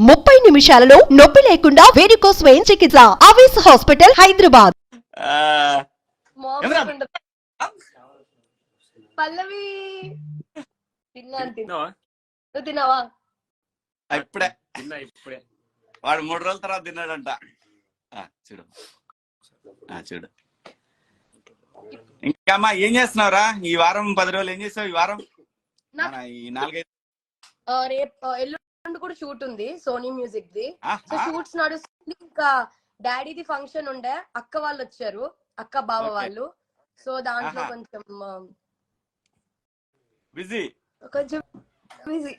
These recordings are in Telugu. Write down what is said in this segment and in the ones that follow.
ముప్పై నిమిషాలలో నొప్పి లేకుండా వేడికో స్వయం చికిత్స. అవేస్ హాస్పిటల్ హైదరాబాద్. పల్లవి! తిన్నా తిన్నా. తిన్నావా? ఇప్పుడే. తిన్నా ఇప్పుడే. వాడు మూడు రోజుల తర్వాత తిన్నాడంట. ఆ, చూడు. ఆ, చూడు. ఇంకా అమ్మా ఏం చేస్తున్నావురా? ఈ వారం పది రోజులు ఏం చేసావు? ఈ వారం? ఈ నాలుగైదు కూడా షూట్ ఉంది సోనీ మ్యూజిక్ ది. సో షూట్స్ నడుస్తుంది. ఇంకా డాడీది ఫంక్షన్ ఉండే అక్క వాళ్ళు వచ్చారు అక్క బావ. వాళ్ళు. సో దాంట్లో. కొంచెం బిజీ. కొంచెం బిజీ.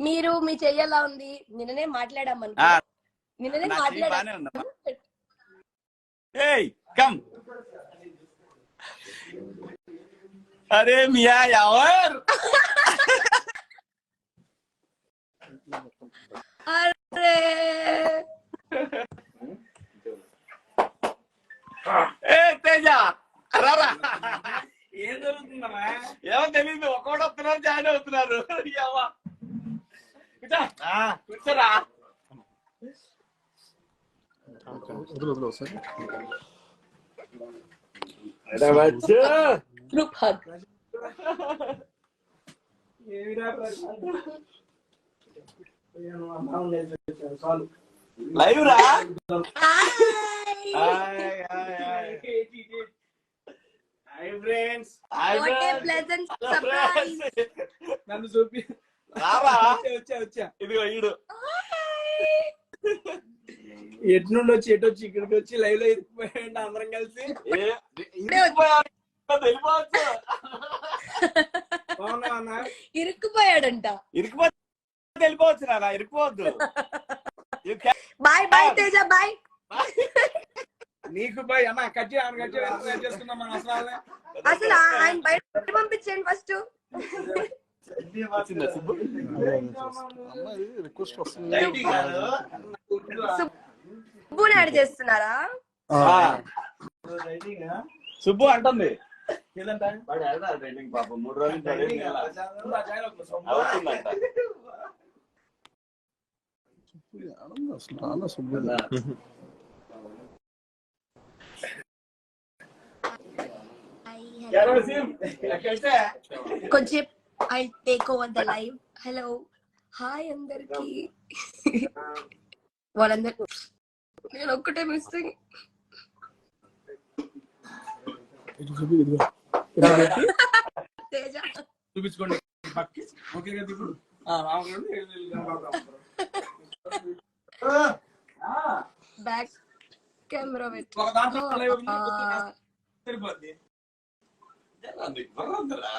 మీరు మీ చెయ్యలా ఉంది? నిన్ననే మాట్లాడాం అనుకో. నిన్ననే మాట్లాడాం. ఏయ్ కమ్. అరే మియా ఎవర్ అరే ఏ తేజ రారా ఏం జరుగుతుందమ్మా? ఏమో తెలియదు ఒక్కోటి వస్తున్నారు జాయిన్ అవుతున్నారు. ఏమో కూర్చో. కూర్చోరా. వదిలు వదిలు ఒకసారి గ్రూప్ హగ్ లైవ్ రా హాయ్ ఫ్రెండ్స్ నన్ను చూపి. వచ్చా వచ్చా వచ్చా. ఇదిగో ఈడు. ఎటు నుండి వచ్చి ఎటు వచ్చి ఇక్కడికి వచ్చి లైవ్లో ఇరికిపోయాడు. అందరం కలిసి. వెళ్ళిపోవచ్చు ఇరుక్కుపోయాడంట. ఇరికిపోతే వెళ్ళిపోవచ్చు నాన్న can- bye bye Teja bye. నీకు పోయి అన్న కట్ కట్ చేయ చేసుకుందాం మనం అసలు అసలు ఆయన బయట పంపించండి ఫస్ట్ వచ్చిందా సుబ్బు? రిక్వెస్ట్ సుబ్బుని యాడ్ చేస్తున్నారా. సుబ్బు అంటుంది. వాడు వెళ్తాడు ట్రైనింగ్ పాపం మూడు రోజులు ట్రైనింగ్ అవుతుందంట కొంచెం I take over the live hello hi అందరికి వాళ్ళందరు నేను ఒక్కటే మిస్సింగ్ తేజ. చూపించుకోండి. పక్కి. ఓకే కదా ఇప్పుడు? బ్యాక్ కెమెరా పెట్టు.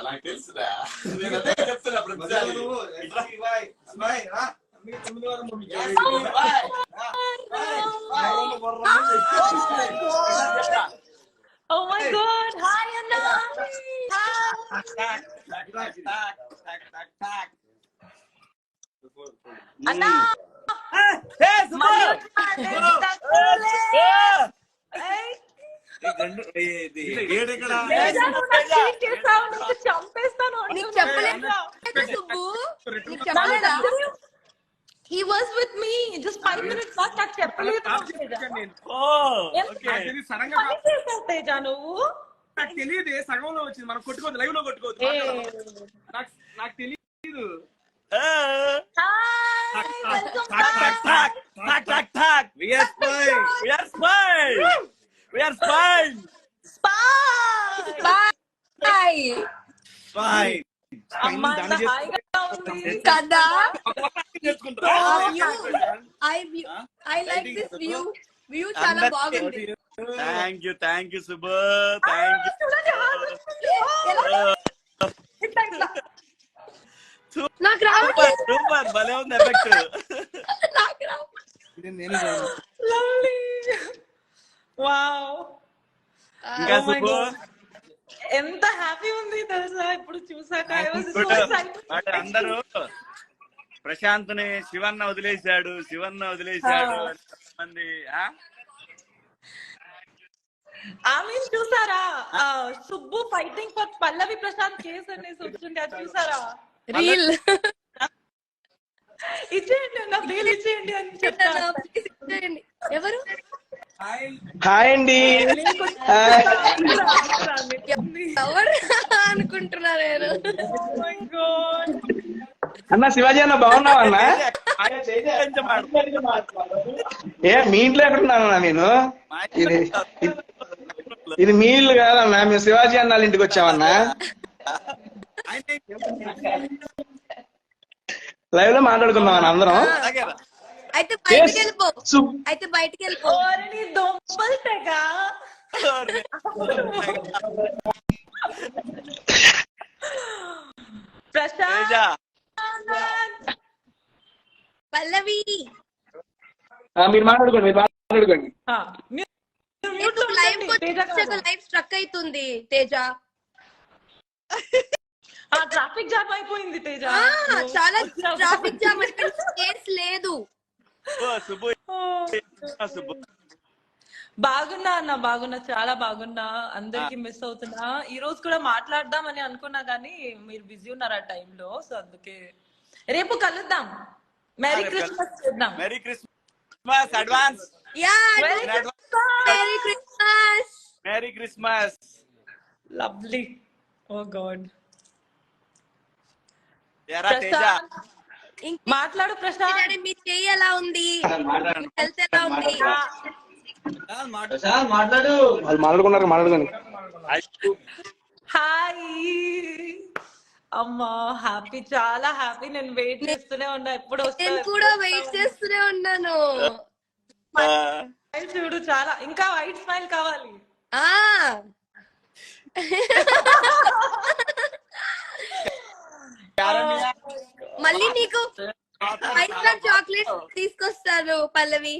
నాకు తెలుసురా. నేను అదే చెప్తున్నా ప్రతిసారి. చంపేస్తాను జస్ట్ ఫైవ్ మినిట్స్ బ్యాక్ నాకు చెప్పలేదు? నాకు తెలియదు, తేజ నువ్వు? నాకు సగంలో వచ్చింది. మనం కొట్టుకోవద్దు లైవ్లో కొట్టుకోవద్దు. నాకు నాకు తెలియదు. హాయ్ వెల్కమ్ బాయ్ అమ్మా ఎంత హాయిగా ఉంది కదా చేసుకుంటా I I like this view view చాలా బాగుంది thank you thank you Subbu thank you చూడండి, హాయ్ ఎలా ఇట్లా, ఇట్లా. నాకు సూపర్ భలే ఉంది ఎఫెక్ట్ నాకు నేను. Lovely. Wow. ఇంకా Oh. ఎంత హ్యాపీ ఉంది తెలుసా ఇప్పుడు చూసాక అందరూ ప్రశాంత్ని శివన్న వదిలేశాడు శివన్న వదిలేశాడు ఆ. అని మంది ఆ? ఆమె చూసారా ఆ, Subbu fighting for Pallavi Prashanth case అనేసి వచ్చింది అది చూసారా రీల్ ఇచ్చేయండి నా బిల్ ఇచ్చేయండి అని చెప్తాను ఎవరు? హాయ్ అండి. ఎవరు అనుకుంటున్నా నేను అన్న శివాజీ అన్న బాగున్నావా అన్న. ఏ మీ ఇంట్లో ఎక్కడున్నానన్నా నేను? ఇది ఇది- ఇది మీ ఇల్లు కాదన్నా మేము శివాజీ అన్న వాళ్ళ ఇంటికి వచ్చామన్నా? లైవ్లో మాట్లాడుకుందాం అందరం. అయితే బయటికి వెళ్ళిపో అయితే బయటికి వెళ్ళిపో ప్రశాంత్ పల్లవి. మీరు మాట్లాడుకోండి మీరు మాట్లాడుకోండి. లైవ్. లైవ్ స్ట్రక్ అవుతుంది తేజ. ఆ ట్రాఫిక్ జామ్ అయిపోయింది తేజ. ఆ, చాలా ట్రాఫిక్ జామ్ స్పేస్ లేదు. బాగున్నా అన్న బాగున్నా చాలా బాగున్నా. అందరికి మిస్ అవుతున్నా. ఈ రోజు కూడా మాట్లాడదాం అని అనుకున్నా కానీ మీరు బిజీ ఉన్నారు ఆ టైంలో సో అందుకే. రేపు కలుద్దాం. మెరీ క్రిస్మస్ చేద్దాం. Merry Christmas advance yeah merry Christmas merry Christmas lovely oh god మాట్లాడు ప్రశాంత్ మీ చెయ్యి ఎలా ఉంది? హెల్త్ ఎలా ఉంది? వాళ్ళు మాట్లాడుకున్నారు మాట్లాడుకోండి. హాయ్. అమ్మా హ్యాపీ చాలా హ్యాపీ. నేను వెయిట్ చేస్తూనే ఉన్నా ఎప్పుడు నేను వస్తా కూడా వెయిట్ చేస్తూనే ఉన్నాను. చూడు చాలా ఇంకా వైట్ స్మైల్ కావాలి. ఆ. మళ్ళీ నీకు ఫైవ్ స్టార్ చాక్లెట్ తీసుకొస్తాను పల్లవి.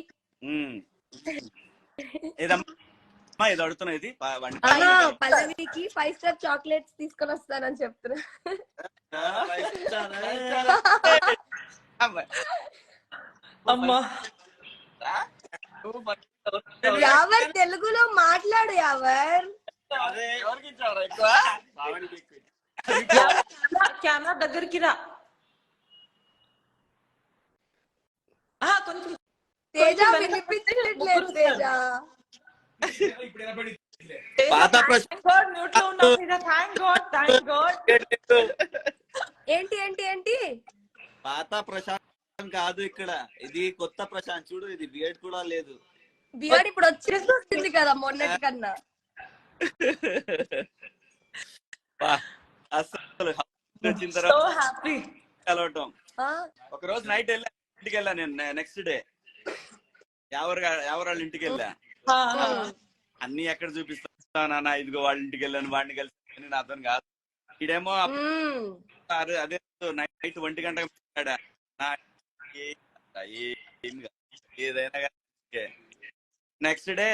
ఏదమ్మా అడుగుతున్నా ఇది? పల్లవికి ఫైవ్ స్టార్ చాక్లెట్స్ తీసుకొని వస్తానని చెప్తున్నా. అమ్మా. యావర్ తెలుగులో మాట్లాడు యావర్. కెమెరా దగ్గరికి రా. ఆ, కొంచెం తేజ వినిపించట్లేదు తేజ. ఏంటి ఏంటి ఏంటి? పాత ప్రశాంత్ కాదు ఇక్కడ. ఇది కొత్త ప్రశాంత్. చూడు ఇది బియడ్ కూడా లేదు. బియర్డ్ ఇప్పుడు వచ్చేస్తుంది కదా మొన్నటి కన్నా. వచ్చిన తర్వాత కలవటం. ఒక రోజు నైట్ వెళ్ళా ఇంటికి వెళ్ళా నేను నెక్స్ట్ డే ఎవరు ఎవరు వాళ్ళ ఇంటికి వెళ్ళా. అన్ని ఎక్కడ చూపిస్తా నాన్న ఇదిగో వాళ్ళ ఇంటికి వెళ్ళాను వాడిని కలిసి నాతో కాదు. మ్మ్. అదే నైట్ ఒంటి గంట. ఏదైనా నెక్స్ట్ డే